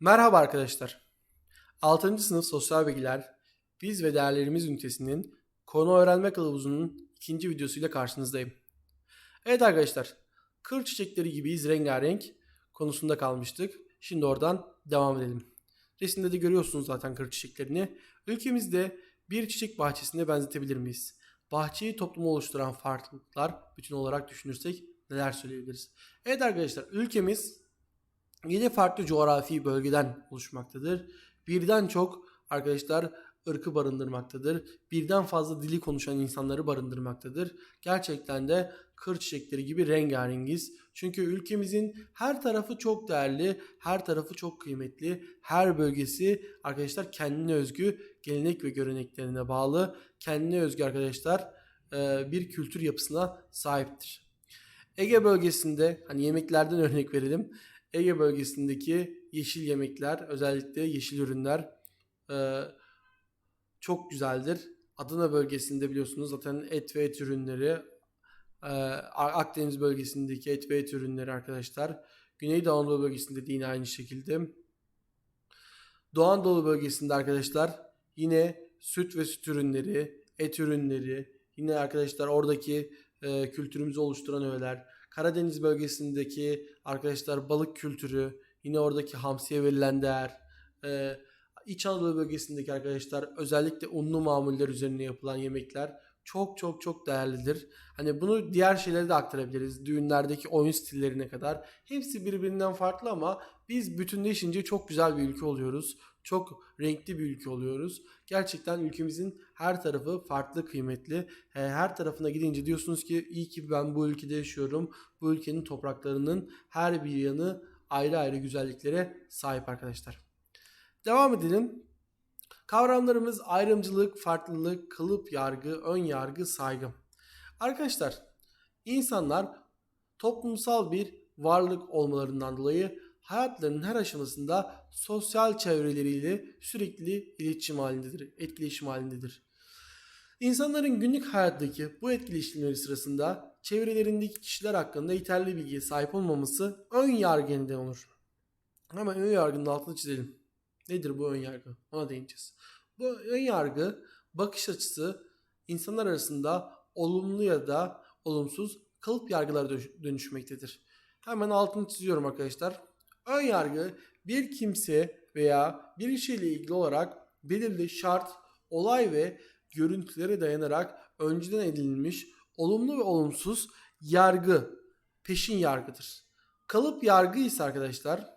Merhaba arkadaşlar. 6. sınıf sosyal bilgiler, biz ve değerlerimiz ünitesinin konu öğrenme kılavuzunun ikinci videosuyla karşınızdayım. Evet arkadaşlar, kır çiçekleri gibiyiz rengarenk konusunda kalmıştık. Şimdi oradan devam edelim. Resimde de görüyorsunuz zaten kır çiçeklerini. Ülkemizde bir çiçek bahçesine benzetebilir miyiz? Bahçeyi toplumu oluşturan farklılıklar bütün olarak düşünürsek neler söyleyebiliriz? Evet arkadaşlar, ülkemiz 7 farklı coğrafi bölgeden oluşmaktadır. Birden çok arkadaşlar ırkı barındırmaktadır. Birden fazla dili konuşan insanları barındırmaktadır. Gerçekten de kır çiçekleri gibi rengarengiz. Çünkü ülkemizin her tarafı çok değerli, her tarafı çok kıymetli. Her bölgesi arkadaşlar kendine özgü gelenek ve göreneklerine bağlı. Kendine özgü arkadaşlar e, bir kültür yapısına sahiptir. Ege bölgesinde hani yemeklerden örnek verelim. Ege bölgesindeki yeşil yemekler, özellikle yeşil ürünler e, çok güzeldir. Adana bölgesinde biliyorsunuz zaten et ve et ürünleri, e, Akdeniz bölgesindeki et ve et ürünleri arkadaşlar. Güneydoğu Anadolu bölgesinde de yine aynı şekilde. Doğu Anadolu bölgesinde arkadaşlar yine süt ve süt ürünleri, et ürünleri, yine arkadaşlar oradaki e, kültürümüzü oluşturan öğeler, Karadeniz bölgesindeki arkadaşlar balık kültürü, yine oradaki hamsiye verilen değer, e, İç Anadolu bölgesindeki arkadaşlar özellikle unlu mamuller üzerine yapılan yemekler çok çok çok değerlidir. Hani bunu diğer şeylere de aktarabiliriz. Düğünlerdeki oyun stillerine kadar. Hepsi birbirinden farklı ama biz bütünleşince çok güzel bir ülke oluyoruz. Çok renkli bir ülke oluyoruz. Gerçekten ülkemizin her tarafı farklı, kıymetli. Her tarafına gidince diyorsunuz ki iyi ki ben bu ülkede yaşıyorum. Bu ülkenin topraklarının her bir yanı ayrı ayrı güzelliklere sahip arkadaşlar. Devam edelim. Kavramlarımız ayrımcılık, farklılık, kalıp yargı, ön yargı, saygı. Arkadaşlar, insanlar toplumsal bir varlık olmalarından dolayı hayatlarının her aşamasında sosyal çevreleriyle sürekli iletişim halindedir, etkileşim halindedir. İnsanların günlük hayattaki bu etkileşimleri sırasında çevrelerindeki kişiler hakkında yeterli bilgiye sahip olmaması ön yargı neden olur. Hemen ön yargının altını çizelim. Nedir bu ön yargı? Ona değineceğiz. Bu ön yargı bakış açısı insanlar arasında olumlu ya da olumsuz kalıp yargılara dönüşmektedir. Hemen altını çiziyorum arkadaşlar. Ön yargı bir kimse veya bir şeyle ilgili olarak belirli şart, olay ve görüntülere dayanarak önceden edinilmiş olumlu ve olumsuz yargı, peşin yargıdır. Kalıp yargı ise arkadaşlar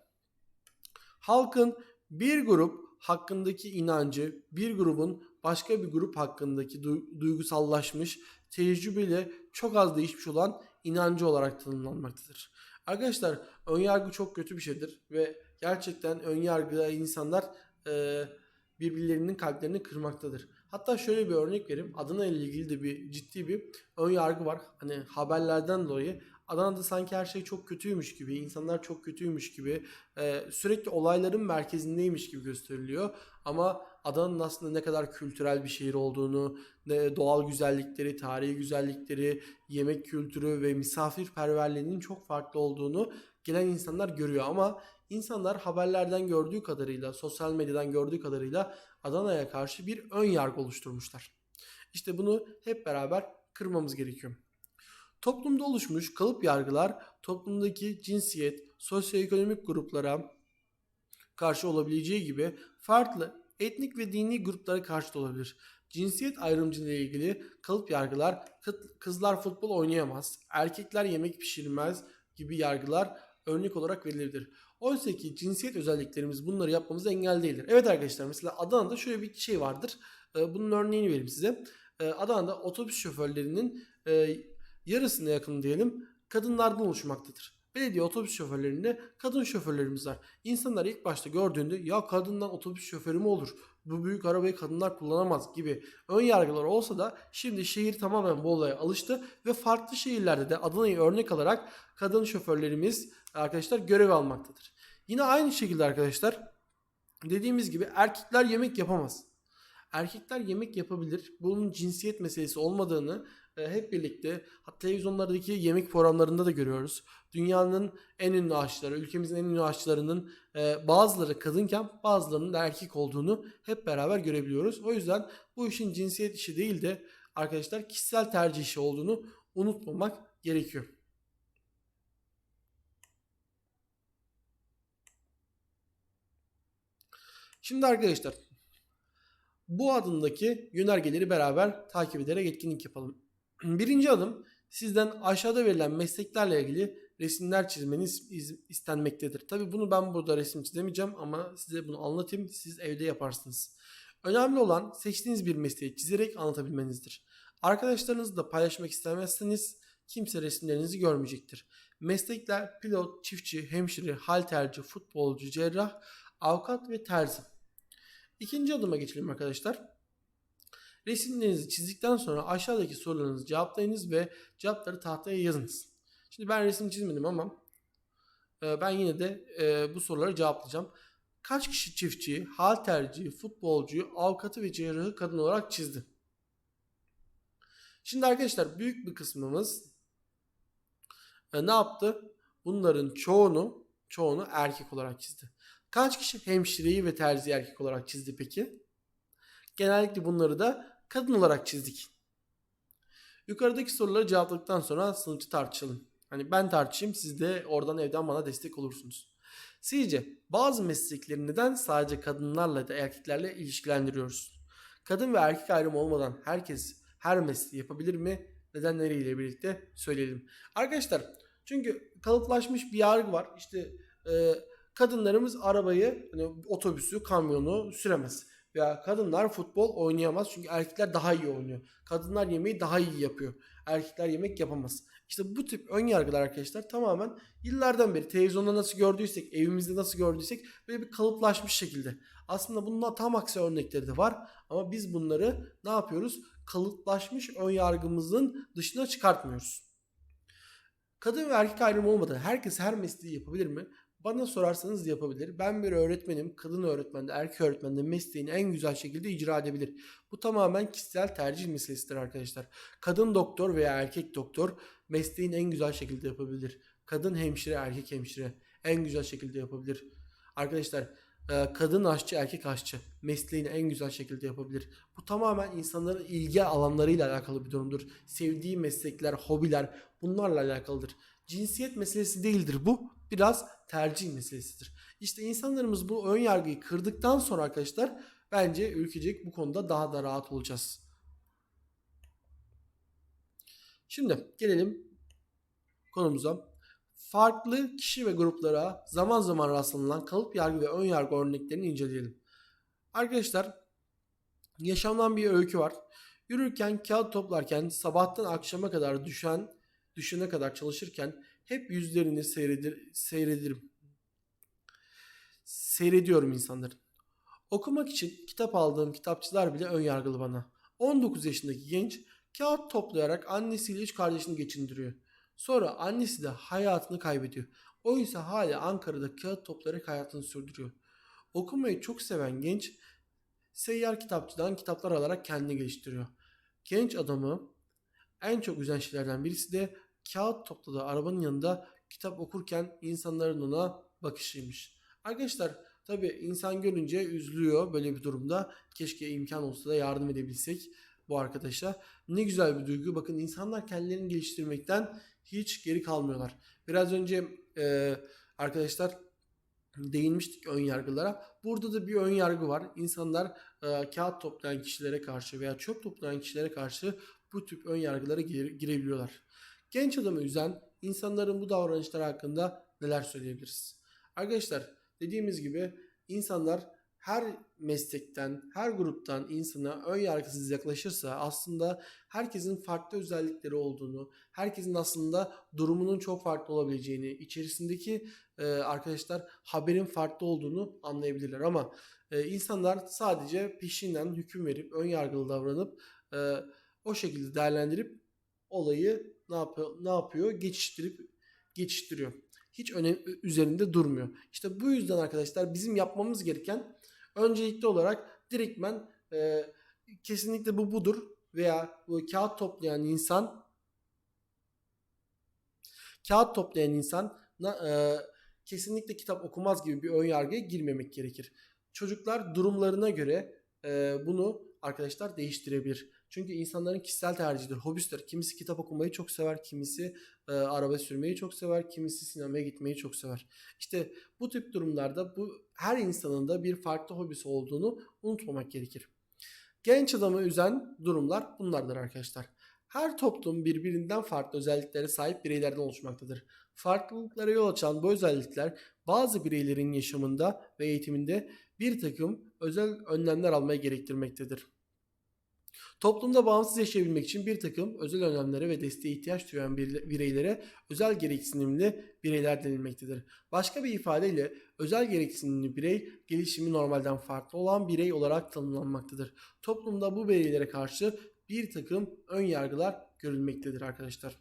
halkın bir grup hakkındaki inancı bir grubun başka bir grup hakkındaki duygusallaşmış, tecrübeyle çok az değişmiş olan inancı olarak tanımlanmaktadır. Arkadaşlar önyargı çok kötü bir şeydir ve gerçekten önyargıda insanlar e, birbirlerinin kalplerini kırmaktadır. Hatta şöyle bir örnek vereyim. Adana ile ilgili de bir ciddi bir ön yargı var. Hani haberlerden dolayı Adana'da sanki her şey çok kötüymüş gibi, insanlar çok kötüymüş gibi, e, sürekli olayların merkezindeymiş gibi gösteriliyor. Ama Adana'nın aslında ne kadar kültürel bir şehir olduğunu, doğal güzellikleri, tarihi güzellikleri, yemek kültürü ve misafirperverliğinin çok farklı olduğunu gelen insanlar görüyor. Ama insanlar haberlerden gördüğü kadarıyla, sosyal medyadan gördüğü kadarıyla Adana'ya karşı bir ön yargı oluşturmuşlar. İşte bunu hep beraber kırmamız gerekiyor. Toplumda oluşmuş kalıp yargılar toplumdaki cinsiyet, sosyoekonomik gruplara karşı olabileceği gibi farklı etnik ve dini gruplara karşı da olabilir. Cinsiyet ayrımcılığı ile ilgili kalıp yargılar kızlar futbol oynayamaz, erkekler yemek pişirmez gibi yargılar örnek olarak verilebilir. Oysa ki cinsiyet özelliklerimiz bunları yapmamıza engel değildir. Evet arkadaşlar mesela Adana'da şöyle bir şey vardır. Ee, bunun örneğini vereyim size. Ee, Adana'da otobüs şoförlerinin e, yarısına yakın diyelim kadınlardan oluşmaktadır. Belediye otobüs şoförlerinde kadın şoförlerimiz var. İnsanlar ilk başta gördüğünde ya kadından otobüs şoförü mü olur? Bu büyük arabayı kadınlar kullanamaz gibi ön yargılar olsa da şimdi şehir tamamen bu olaya alıştı ve farklı şehirlerde de Adana'yı örnek alarak kadın şoförlerimiz arkadaşlar görev almaktadır. Yine aynı şekilde arkadaşlar dediğimiz gibi erkekler yemek yapamaz. Erkekler yemek yapabilir. Bunun cinsiyet meselesi olmadığını e, hep birlikte hatta televizyonlardaki yemek programlarında da görüyoruz. Dünyanın en ünlü aşçıları, ülkemizin en ünlü aşçılarının e, bazıları kadınken bazılarının da erkek olduğunu hep beraber görebiliyoruz. O yüzden bu işin cinsiyet işi değil de arkadaşlar kişisel tercih işi olduğunu unutmamak gerekiyor. Şimdi arkadaşlar bu adımdaki yönergeleri beraber takip ederek etkinlik yapalım. Birinci adım sizden aşağıda verilen mesleklerle ilgili resimler çizmeniz istenmektedir. Tabi bunu ben burada resim çizemeyeceğim ama size bunu anlatayım. Siz evde yaparsınız. Önemli olan seçtiğiniz bir mesleği çizerek anlatabilmenizdir. Arkadaşlarınızla paylaşmak istemezseniz kimse resimlerinizi görmeyecektir. Meslekler pilot, çiftçi, hemşire, halterci, futbolcu, cerrah, avukat ve terzi. İkinci adıma geçelim arkadaşlar. Resimlerinizi çizdikten sonra aşağıdaki sorularınızı cevaplayınız ve cevapları tahtaya yazınız. Şimdi ben resim çizmedim ama e, ben yine de e, bu soruları cevaplayacağım. Kaç kişi çiftçi, halterci, futbolcu, avukatı ve cerrahı kadın olarak çizdi? Şimdi arkadaşlar büyük bir kısmımız e, ne yaptı? Bunların çoğunu çoğunu erkek olarak çizdi. Kaç kişi hemşireyi ve terzi erkek olarak çizdi peki? Genellikle bunları da kadın olarak çizdik. Yukarıdaki soruları cevapladıktan sonra sınıfçı tartışalım. Hani ben tartışayım siz de oradan evden bana destek olursunuz. Sizce bazı meslekleri neden sadece kadınlarla da erkeklerle ilişkilendiriyoruz? Kadın ve erkek ayrımı olmadan herkes her mesleği yapabilir mi? Nedenleriyle birlikte söyleyelim. Arkadaşlar çünkü kalıplaşmış bir yargı var. İşte e, kadınlarımız arabayı, hani otobüsü, kamyonu süremez. Veya kadınlar futbol oynayamaz çünkü erkekler daha iyi oynuyor. Kadınlar yemeği daha iyi yapıyor. Erkekler yemek yapamaz. İşte bu tip ön yargılar arkadaşlar tamamen yıllardan beri televizyonda nasıl gördüysek, evimizde nasıl gördüysek böyle bir kalıplaşmış şekilde. Aslında bunun tam aksi örnekleri de var ama biz bunları ne yapıyoruz? Kalıplaşmış ön yargımızın dışına çıkartmıyoruz. Kadın ve erkek ayrımı olmadan herkes her mesleği yapabilir mi? Bana sorarsanız yapabilir. Ben bir öğretmenim. Kadın öğretmen de erkek öğretmen de mesleğini en güzel şekilde icra edebilir. Bu tamamen kişisel tercih meselesidir arkadaşlar. Kadın doktor veya erkek doktor mesleğini en güzel şekilde yapabilir. Kadın hemşire, erkek hemşire en güzel şekilde yapabilir. Arkadaşlar e, kadın aşçı, erkek aşçı mesleğini en güzel şekilde yapabilir. Bu tamamen insanların ilgi alanlarıyla alakalı bir durumdur. Sevdiği meslekler, hobiler bunlarla alakalıdır. Cinsiyet meselesi değildir bu. Biraz tercih meselesidir. İşte insanlarımız bu ön yargıyı kırdıktan sonra arkadaşlar bence ülkecek bu konuda daha da rahat olacağız. Şimdi gelelim konumuza. Farklı kişi ve gruplara zaman zaman rastlanılan kalıp yargı ve ön yargı örneklerini inceleyelim. Arkadaşlar yaşamdan bir öykü var. Yürürken, kağıt toplarken, sabahtan akşama kadar düşen, düşene kadar çalışırken hep yüzlerini seyredir, seyredirim. Seyrediyorum insanların. Okumak için kitap aldığım kitapçılar bile ön yargılı bana. 19 yaşındaki genç kağıt toplayarak annesiyle üç kardeşini geçindiriyor. Sonra annesi de hayatını kaybediyor. Oysa hala Ankara'da kağıt toplayarak hayatını sürdürüyor. Okumayı çok seven genç seyyar kitapçıdan kitaplar alarak kendini geliştiriyor. Genç adamı en çok üzen şeylerden birisi de kağıt topladığı arabanın yanında kitap okurken insanların ona bakışıymış. Arkadaşlar tabi insan görünce üzülüyor böyle bir durumda. Keşke imkan olsa da yardım edebilsek bu arkadaşa. Ne güzel bir duygu. Bakın insanlar kendilerini geliştirmekten hiç geri kalmıyorlar. Biraz önce e, arkadaşlar değinmiştik ön yargılara. Burada da bir ön yargı var. İnsanlar e, kağıt toplayan kişilere karşı veya çöp toplayan kişilere karşı bu tip ön yargılara gire, girebiliyorlar. Genç adamı üzen insanların bu davranışları hakkında neler söyleyebiliriz? Arkadaşlar dediğimiz gibi insanlar her meslekten, her gruptan insana ön yargısız yaklaşırsa aslında herkesin farklı özellikleri olduğunu, herkesin aslında durumunun çok farklı olabileceğini, içerisindeki e, arkadaşlar haberin farklı olduğunu anlayabilirler. Ama e, insanlar sadece peşinden hüküm verip ön yargılı davranıp e, o şekilde değerlendirip olayı ne yapıyor? Ne yapıyor? Geçiştirip geçiştiriyor. Hiç önem üzerinde durmuyor. İşte bu yüzden arkadaşlar bizim yapmamız gereken öncelikli olarak direktmen e, kesinlikle bu budur. veya bu kağıt toplayan insan kağıt toplayan insan e, kesinlikle kitap okumaz gibi bir ön yargıya girmemek gerekir. Çocuklar durumlarına göre e, bunu arkadaşlar değiştirebilir. Çünkü insanların kişisel tercihidir, hobisidir. Kimisi kitap okumayı çok sever, kimisi e, araba sürmeyi çok sever, kimisi sinemaya gitmeyi çok sever. İşte bu tip durumlarda bu her insanın da bir farklı hobisi olduğunu unutmamak gerekir. Genç adamı üzen durumlar bunlardır arkadaşlar. Her toplum birbirinden farklı özelliklere sahip bireylerden oluşmaktadır. Farklılıklara yol açan bu özellikler bazı bireylerin yaşamında ve eğitiminde bir takım özel önlemler almayı gerektirmektedir. Toplumda bağımsız yaşayabilmek için bir takım özel önlemlere ve desteğe ihtiyaç duyan bir- bireylere özel gereksinimli bireyler denilmektedir. Başka bir ifadeyle özel gereksinimli birey gelişimi normalden farklı olan birey olarak tanımlanmaktadır. Toplumda bu bireylere karşı bir takım ön yargılar görülmektedir arkadaşlar.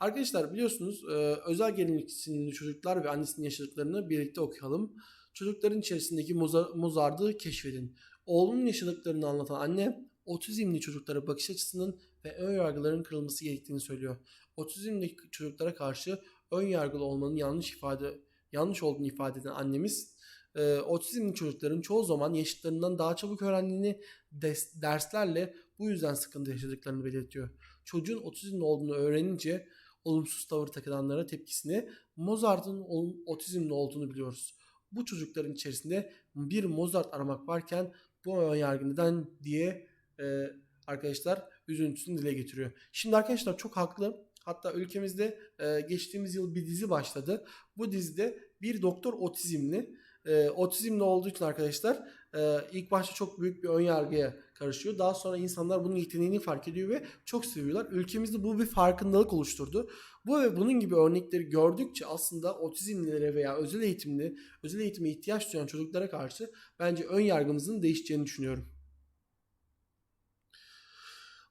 Arkadaşlar biliyorsunuz e, özel gereksinimli çocuklar ve annesinin yaşadıklarını birlikte okuyalım. Çocukların içerisindeki Moza- Mozart'ı keşfedin. Oğlunun yaşadıklarını anlatan anne otizmli çocuklara bakış açısının ve ön yargıların kırılması gerektiğini söylüyor. Otizmli çocuklara karşı ön yargılı olmanın yanlış ifade yanlış olduğunu ifade eden annemiz e, otizmli çocukların çoğu zaman yaşıtlarından daha çabuk öğrendiğini des- derslerle bu yüzden sıkıntı yaşadıklarını belirtiyor. Çocuğun otizmli olduğunu öğrenince olumsuz tavır takılanlara tepkisini Mozart'ın otizmli olduğunu biliyoruz. Bu çocukların içerisinde bir Mozart aramak varken bu ön yargı neden diye e, arkadaşlar üzüntüsünü dile getiriyor. Şimdi arkadaşlar çok haklı. Hatta ülkemizde e, geçtiğimiz yıl bir dizi başladı. Bu dizide bir doktor otizmli. E, otizmli olduğu için arkadaşlar e, ilk başta çok büyük bir ön yargıya karışıyor. Daha sonra insanlar bunun yeteneğini fark ediyor ve çok seviyorlar. Ülkemizde bu bir farkındalık oluşturdu. Bu ve bunun gibi örnekleri gördükçe aslında otizmlilere veya özel eğitimli, özel eğitime ihtiyaç duyan çocuklara karşı bence ön yargımızın değişeceğini düşünüyorum.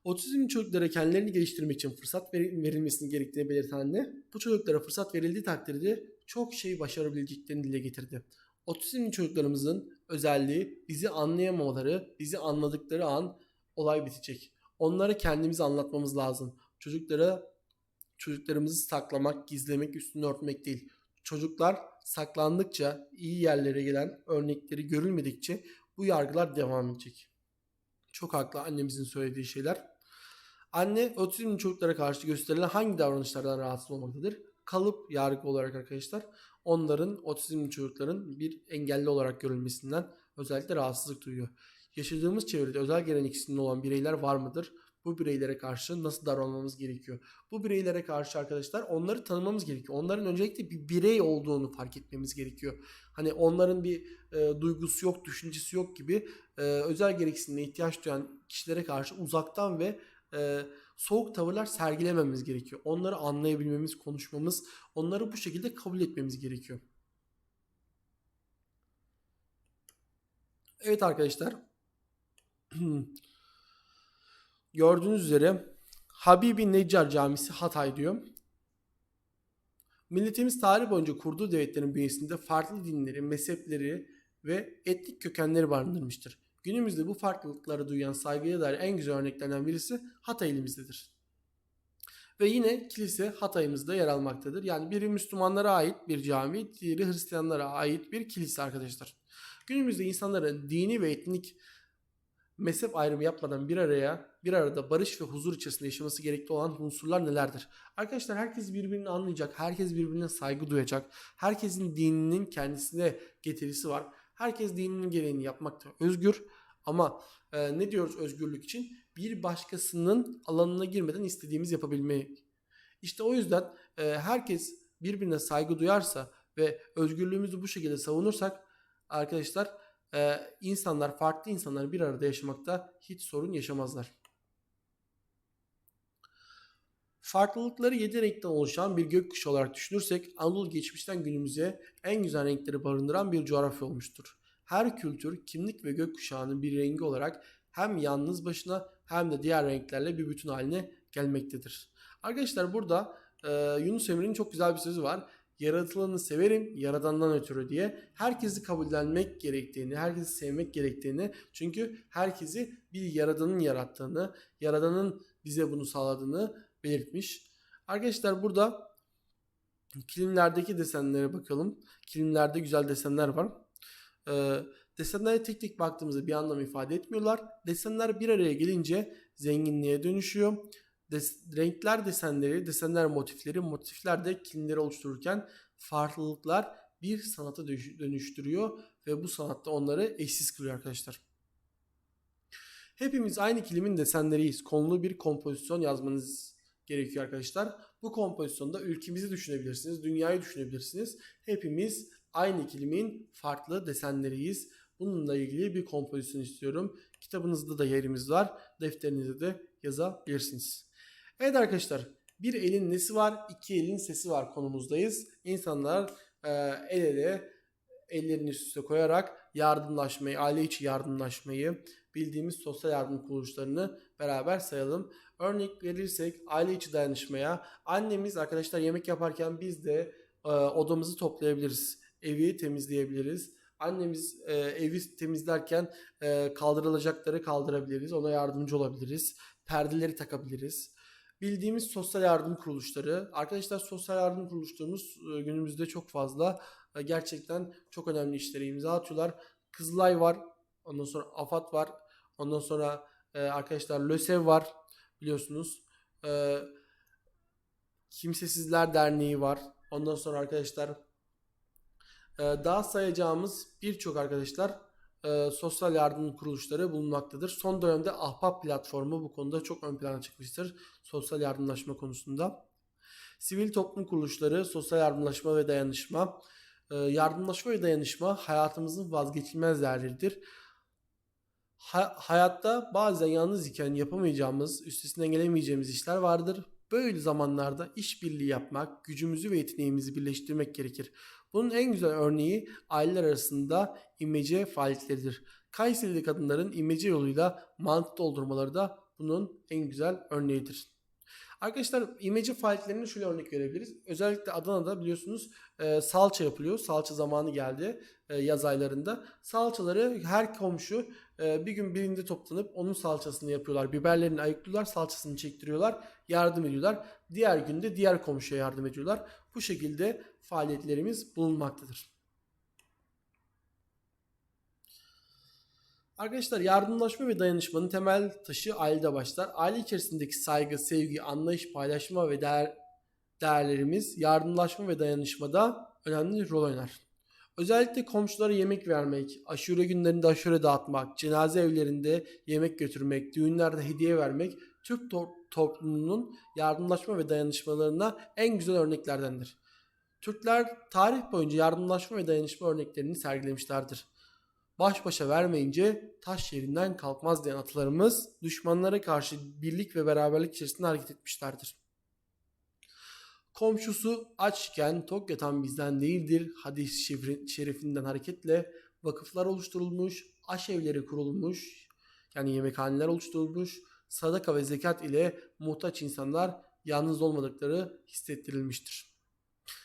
Otizmli çocuklara kendilerini geliştirmek için fırsat veri- verilmesini gerektiğini belirten anne, bu çocuklara fırsat verildiği takdirde çok şey başarabileceklerini dile getirdi. Otizmli çocuklarımızın özelliği bizi anlayamamaları, bizi anladıkları an olay bitecek. Onlara kendimizi anlatmamız lazım. Çocuklara çocuklarımızı saklamak, gizlemek, üstünü örtmek değil. Çocuklar saklandıkça, iyi yerlere gelen örnekleri görülmedikçe bu yargılar devam edecek. Çok haklı annemizin söylediği şeyler. Anne otizmli çocuklara karşı gösterilen hangi davranışlardan rahatsız olmaktadır? Kalıp yargı olarak arkadaşlar onların otizmli çocukların bir engelli olarak görülmesinden özellikle rahatsızlık duyuyor. Yaşadığımız çevrede özel gereksinimli olan bireyler var mıdır? Bu bireylere karşı nasıl davranmamız gerekiyor? Bu bireylere karşı arkadaşlar onları tanımamız gerekiyor. Onların öncelikle bir birey olduğunu fark etmemiz gerekiyor. Hani onların bir e, duygusu yok, düşüncesi yok gibi e, özel gereksinimine ihtiyaç duyan kişilere karşı uzaktan ve e, soğuk tavırlar sergilememiz gerekiyor. Onları anlayabilmemiz, konuşmamız, onları bu şekilde kabul etmemiz gerekiyor. Evet arkadaşlar. Gördüğünüz üzere Habibi Neccar Camisi Hatay diyor. Milletimiz tarih boyunca kurduğu devletlerin bünyesinde farklı dinleri, mezhepleri ve etnik kökenleri barındırmıştır. Günümüzde bu farklılıklara duyan saygıya dair en güzel örneklerden birisi Hatay ilimizdedir. Ve yine kilise Hatay'ımızda yer almaktadır. Yani biri Müslümanlara ait bir cami, diğeri Hristiyanlara ait bir kilise arkadaşlar. Günümüzde insanların dini ve etnik mezhep ayrımı yapmadan bir araya, bir arada barış ve huzur içerisinde yaşaması gerekli olan unsurlar nelerdir? Arkadaşlar herkes birbirini anlayacak, herkes birbirine saygı duyacak. Herkesin dininin kendisine getirisi var. Herkes dininin gereğini yapmakta özgür. Ama e, ne diyoruz özgürlük için? Bir başkasının alanına girmeden istediğimiz yapabilmeyi. İşte o yüzden e, herkes birbirine saygı duyarsa ve özgürlüğümüzü bu şekilde savunursak arkadaşlar e, insanlar farklı insanlar bir arada yaşamakta hiç sorun yaşamazlar. Farklılıkları 7 renkten oluşan bir gökkuşağı olarak düşünürsek Anadolu geçmişten günümüze en güzel renkleri barındıran bir coğrafya olmuştur. Her kültür, kimlik ve gökkuşağının bir rengi olarak hem yalnız başına hem de diğer renklerle bir bütün haline gelmektedir. Arkadaşlar burada e, Yunus Emre'nin çok güzel bir sözü var. yaratılanı severim yaradandan ötürü diye herkesi kabullenmek gerektiğini, herkesi sevmek gerektiğini çünkü herkesi bir yaradanın yarattığını, yaradanın bize bunu sağladığını belirtmiş. Arkadaşlar burada kilimlerdeki desenlere bakalım. Kilimlerde güzel desenler var. Ee, desenlere tek tek baktığımızda bir anlam ifade etmiyorlar. Desenler bir araya gelince zenginliğe dönüşüyor. Des- renkler desenleri, desenler motifleri, motifler de kilimleri oluştururken farklılıklar bir sanata dönüş- dönüştürüyor ve bu sanatta onları eşsiz kılıyor arkadaşlar. Hepimiz aynı kilimin desenleriyiz. Konulu bir kompozisyon yazmanız gerekiyor arkadaşlar. Bu kompozisyonda ülkemizi düşünebilirsiniz, dünyayı düşünebilirsiniz. Hepimiz aynı kilimin farklı desenleriyiz. Bununla ilgili bir kompozisyon istiyorum. Kitabınızda da yerimiz var. Defterinizde de yazabilirsiniz. Evet arkadaşlar bir elin nesi var, iki elin sesi var konumuzdayız. İnsanlar e, el ele ellerini üst üste koyarak yardımlaşmayı, aile içi yardımlaşmayı, bildiğimiz sosyal yardım kuruluşlarını beraber sayalım. Örnek verirsek aile içi dayanışmaya annemiz arkadaşlar yemek yaparken biz de e, odamızı toplayabiliriz. Evi temizleyebiliriz. Annemiz e, evi temizlerken e, kaldırılacakları kaldırabiliriz. Ona yardımcı olabiliriz. Perdeleri takabiliriz. Bildiğimiz sosyal yardım kuruluşları. Arkadaşlar sosyal yardım kuruluşlarımız e, günümüzde çok fazla. E, gerçekten çok önemli işlere imza atıyorlar. Kızılay var. Ondan sonra AFAD var. Ondan sonra e, arkadaşlar LÖSEV var biliyorsunuz. E, Kimsesizler Derneği var. Ondan sonra arkadaşlar e, daha sayacağımız birçok arkadaşlar e, sosyal yardım kuruluşları bulunmaktadır. Son dönemde Ahbap platformu bu konuda çok ön plana çıkmıştır. Sosyal yardımlaşma konusunda. Sivil toplum kuruluşları, sosyal yardımlaşma ve dayanışma. E, yardımlaşma ve dayanışma hayatımızın vazgeçilmez değerleridir. Ha- hayatta bazen yalnız iken yapamayacağımız, üstesinden gelemeyeceğimiz işler vardır. Böyle zamanlarda işbirliği yapmak, gücümüzü ve yeteneğimizi birleştirmek gerekir. Bunun en güzel örneği aileler arasında imece faaliyetleridir. Kayserili kadınların imece yoluyla mantı doldurmaları da bunun en güzel örneğidir. Arkadaşlar imece faaliyetlerine şöyle örnek verebiliriz. Özellikle Adana'da biliyorsunuz e, salça yapılıyor. Salça zamanı geldi e, yaz aylarında. Salçaları her komşu bir gün birinde toplanıp onun salçasını yapıyorlar. Biberlerini ayıklıyorlar, salçasını çektiriyorlar, yardım ediyorlar. Diğer günde diğer komşuya yardım ediyorlar. Bu şekilde faaliyetlerimiz bulunmaktadır. Arkadaşlar yardımlaşma ve dayanışmanın temel taşı ailede başlar. Aile içerisindeki saygı, sevgi, anlayış, paylaşma ve değer, değerlerimiz yardımlaşma ve dayanışmada önemli rol oynar. Özellikle komşulara yemek vermek, aşure günlerinde aşure dağıtmak, cenaze evlerinde yemek götürmek, düğünlerde hediye vermek Türk to- toplumunun yardımlaşma ve dayanışmalarına en güzel örneklerdendir. Türkler tarih boyunca yardımlaşma ve dayanışma örneklerini sergilemişlerdir. Baş başa vermeyince taş yerinden kalkmaz diyen atalarımız düşmanlara karşı birlik ve beraberlik içerisinde hareket etmişlerdir. Komşusu açken tok yatan bizden değildir. Hadis şerifinden hareketle vakıflar oluşturulmuş, aşevleri kurulmuş, yani yemekhaneler oluşturulmuş, sadaka ve zekat ile muhtaç insanlar yalnız olmadıkları hissettirilmiştir.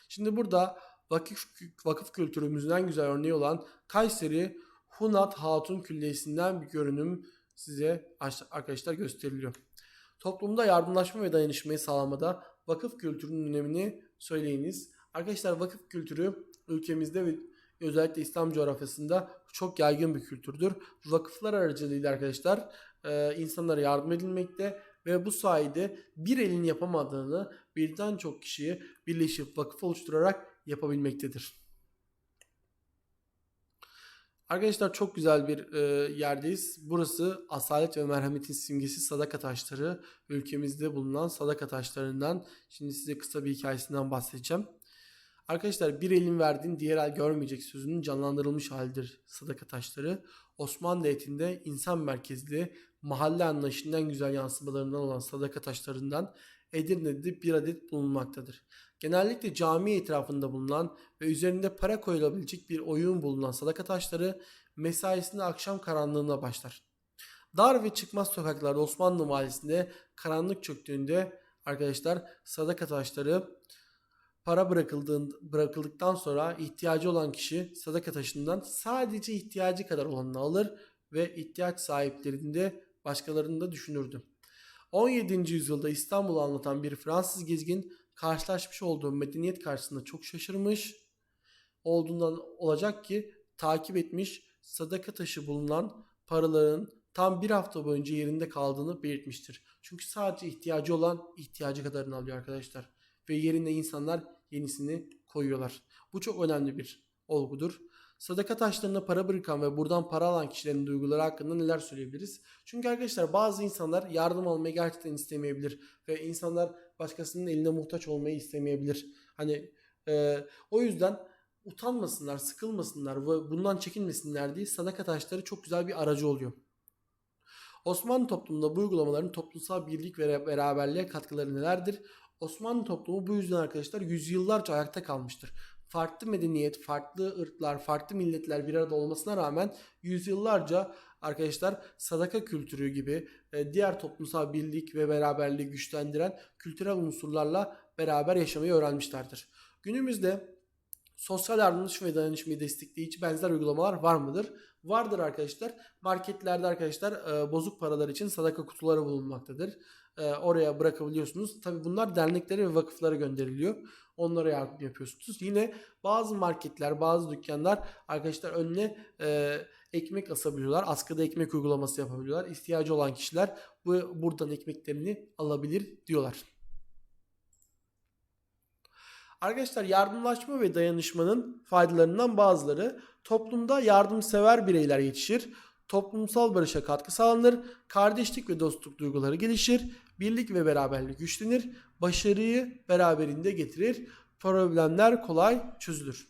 Şimdi burada vakıf, vakıf kültürümüzün en güzel örneği olan Kayseri Hunat Hatun Külliyesi'nden bir görünüm size arkadaşlar gösteriliyor. Toplumda yardımlaşma ve dayanışmayı sağlamada vakıf kültürünün önemini söyleyiniz. Arkadaşlar vakıf kültürü ülkemizde ve özellikle İslam coğrafyasında çok yaygın bir kültürdür. Vakıflar aracılığıyla arkadaşlar e, insanlara yardım edilmekte ve bu sayede bir elin yapamadığını birden çok kişiyi birleşip vakıf oluşturarak yapabilmektedir. Arkadaşlar çok güzel bir e, yerdeyiz. Burası asalet ve merhametin simgesi sadaka taşları. Ülkemizde bulunan sadaka taşlarından şimdi size kısa bir hikayesinden bahsedeceğim. Arkadaşlar bir elin verdiğin diğer el görmeyecek sözünün canlandırılmış halidir sadaka taşları. Osmanlı devletinde insan merkezli mahalle anlayışından güzel yansımalarından olan sadaka taşlarından Edirne'de bir adet bulunmaktadır. Genellikle cami etrafında bulunan ve üzerinde para koyulabilecek bir oyun bulunan sadaka taşları mesaisinde akşam karanlığına başlar. Dar ve çıkmaz sokaklarda Osmanlı mahallesinde karanlık çöktüğünde arkadaşlar sadaka taşları para bırakıldıktan sonra ihtiyacı olan kişi sadaka taşından sadece ihtiyacı kadar olanını alır ve ihtiyaç sahiplerini de başkalarını da düşünürdü. 17. yüzyılda İstanbul'u anlatan bir Fransız gezgin karşılaşmış olduğu medeniyet karşısında çok şaşırmış olduğundan olacak ki takip etmiş sadaka taşı bulunan paraların tam bir hafta boyunca yerinde kaldığını belirtmiştir. Çünkü sadece ihtiyacı olan ihtiyacı kadarını alıyor arkadaşlar. Ve yerine insanlar yenisini koyuyorlar. Bu çok önemli bir olgudur. Sadaka taşlarına para bırakan ve buradan para alan kişilerin duyguları hakkında neler söyleyebiliriz? Çünkü arkadaşlar bazı insanlar yardım almayı gerçekten istemeyebilir ve insanlar başkasının eline muhtaç olmayı istemeyebilir. Hani e, o yüzden utanmasınlar, sıkılmasınlar ve bundan çekinmesinler diye sadaka taşları çok güzel bir aracı oluyor. Osmanlı toplumunda bu uygulamaların toplumsal birlik ve beraberliğe katkıları nelerdir? Osmanlı toplumu bu yüzden arkadaşlar yüzyıllarca ayakta kalmıştır. Farklı medeniyet, farklı ırklar, farklı milletler bir arada olmasına rağmen yüzyıllarca arkadaşlar sadaka kültürü gibi e, diğer toplumsal birlik ve beraberliği güçlendiren kültürel unsurlarla beraber yaşamayı öğrenmişlerdir. Günümüzde sosyal yardımlaşma ve dayanışmayı destekleyici benzer uygulamalar var mıdır? Vardır arkadaşlar. Marketlerde arkadaşlar e, bozuk paralar için sadaka kutuları bulunmaktadır. E, oraya bırakabiliyorsunuz. Tabi bunlar derneklere ve vakıflara gönderiliyor. Onlara yardım yapıyorsunuz. Yine bazı marketler, bazı dükkanlar arkadaşlar önüne e, ekmek asabiliyorlar. Askıda ekmek uygulaması yapabiliyorlar. İhtiyacı olan kişiler bu buradan ekmeklerini alabilir diyorlar. Arkadaşlar yardımlaşma ve dayanışmanın faydalarından bazıları toplumda yardımsever bireyler yetişir, toplumsal barışa katkı sağlanır, kardeşlik ve dostluk duyguları gelişir, birlik ve beraberlik güçlenir, başarıyı beraberinde getirir, problemler kolay çözülür.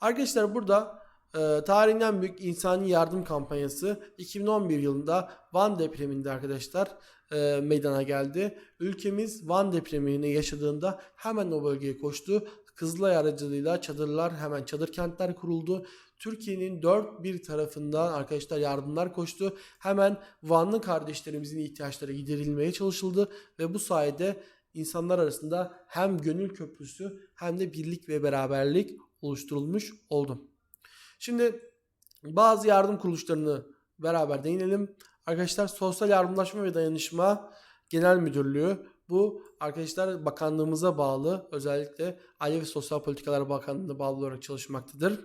Arkadaşlar burada e, tarihin en büyük insani yardım kampanyası 2011 yılında Van depreminde arkadaşlar e, meydana geldi. Ülkemiz Van depremini yaşadığında hemen o bölgeye koştu. Kızılay aracılığıyla çadırlar hemen çadır kentler kuruldu. Türkiye'nin dört bir tarafından arkadaşlar yardımlar koştu. Hemen Vanlı kardeşlerimizin ihtiyaçları giderilmeye çalışıldı ve bu sayede insanlar arasında hem gönül köprüsü hem de birlik ve beraberlik oluşturulmuş oldu. Şimdi bazı yardım kuruluşlarını beraber değinelim. Arkadaşlar Sosyal Yardımlaşma ve Dayanışma Genel Müdürlüğü bu arkadaşlar bakanlığımıza bağlı özellikle Aile ve Sosyal Politikalar Bakanlığı'na bağlı olarak çalışmaktadır.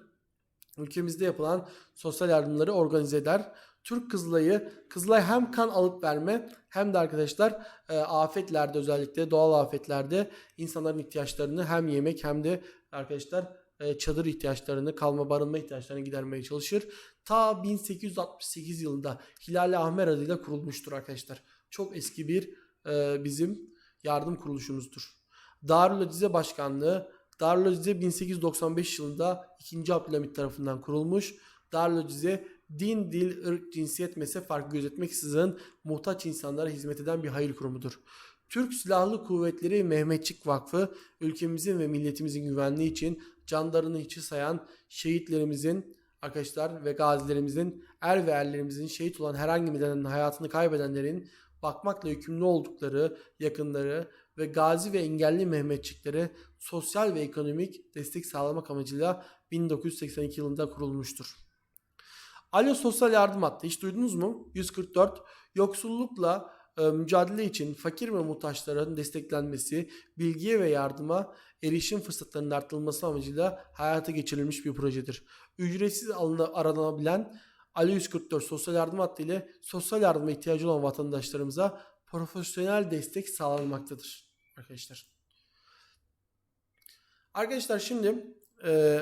Ülkemizde yapılan sosyal yardımları organize eder. Türk Kızılay'ı Kızılay hem kan alıp verme hem de arkadaşlar e, afetlerde özellikle doğal afetlerde insanların ihtiyaçlarını hem yemek hem de arkadaşlar çadır ihtiyaçlarını, kalma barınma ihtiyaçlarını gidermeye çalışır. Ta 1868 yılında Hilal Ahmer adıyla kurulmuştur arkadaşlar. Çok eski bir e, bizim yardım kuruluşumuzdur. Darül Acize Başkanlığı Darül Acize 1895 yılında 2. Abdülhamit tarafından kurulmuş. Darül Acize din, dil, ırk, cinsiyet, mezhep farkı gözetmeksizin muhtaç insanlara hizmet eden bir hayır kurumudur. Türk Silahlı Kuvvetleri Mehmetçik Vakfı ülkemizin ve milletimizin güvenliği için canlarını hiçe sayan şehitlerimizin arkadaşlar ve gazilerimizin er ve erlerimizin şehit olan herhangi bir nedenle hayatını kaybedenlerin bakmakla yükümlü oldukları yakınları ve gazi ve engelli Mehmetçiklere sosyal ve ekonomik destek sağlamak amacıyla 1982 yılında kurulmuştur. Alo Sosyal Yardım Hattı hiç duydunuz mu? 144 yoksullukla mücadele için fakir ve muhtaçların desteklenmesi, bilgiye ve yardıma erişim fırsatlarının artırılması amacıyla hayata geçirilmiş bir projedir. Ücretsiz aranabilen Ali 144 sosyal yardım hattı ile sosyal yardıma ihtiyacı olan vatandaşlarımıza profesyonel destek sağlanmaktadır arkadaşlar. Arkadaşlar şimdi e,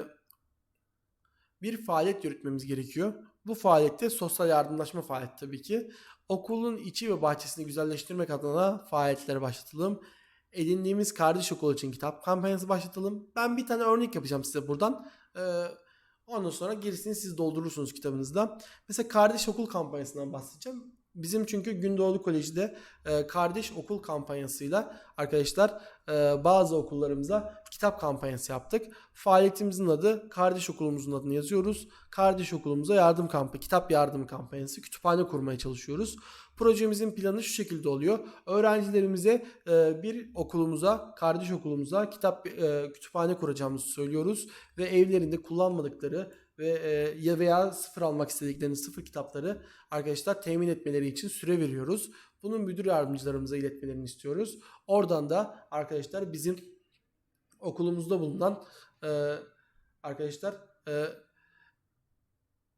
bir faaliyet yürütmemiz gerekiyor. Bu faaliyette sosyal yardımlaşma faaliyeti tabii ki. Okulun içi ve bahçesini güzelleştirmek adına faaliyetlere başlatalım. Edindiğimiz kardeş okul için kitap kampanyası başlatalım. Ben bir tane örnek yapacağım size buradan. Ee, ondan sonra gerisini siz doldurursunuz kitabınızda. Mesela kardeş okul kampanyasından bahsedeceğim. Bizim çünkü Gündoğdu Koleji'de e, kardeş okul kampanyasıyla arkadaşlar e, bazı okullarımıza kitap kampanyası yaptık. Faaliyetimizin adı kardeş okulumuzun adını yazıyoruz. Kardeş okulumuza yardım kampı, kitap yardım kampanyası, kütüphane kurmaya çalışıyoruz. Projemizin planı şu şekilde oluyor. Öğrencilerimize e, bir okulumuza, kardeş okulumuza kitap e, kütüphane kuracağımızı söylüyoruz ve evlerinde kullanmadıkları ve e, ya veya sıfır almak istediklerini sıfır kitapları arkadaşlar temin etmeleri için süre veriyoruz. Bunun müdür yardımcılarımıza iletmelerini istiyoruz. Oradan da arkadaşlar bizim okulumuzda bulunan e, arkadaşlar e,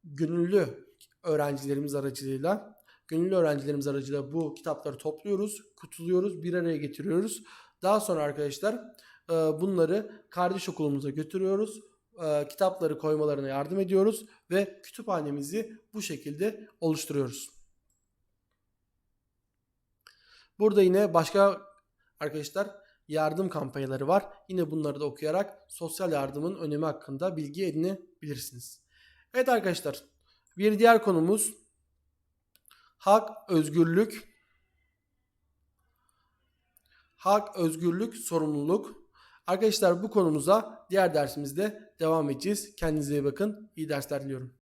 gönüllü öğrencilerimiz aracılığıyla gönüllü öğrencilerimiz aracılığıyla bu kitapları topluyoruz, kutuluyoruz, bir araya getiriyoruz. Daha sonra arkadaşlar e, bunları kardeş okulumuza götürüyoruz. E, kitapları koymalarına yardım ediyoruz ve kütüphanemizi bu şekilde oluşturuyoruz. Burada yine başka arkadaşlar yardım kampanyaları var. Yine bunları da okuyarak sosyal yardımın önemi hakkında bilgi edinebilirsiniz. Evet arkadaşlar bir diğer konumuz hak, özgürlük, hak, özgürlük, sorumluluk. Arkadaşlar bu konumuza diğer dersimizde devam edeceğiz. Kendinize iyi bakın. İyi dersler diliyorum.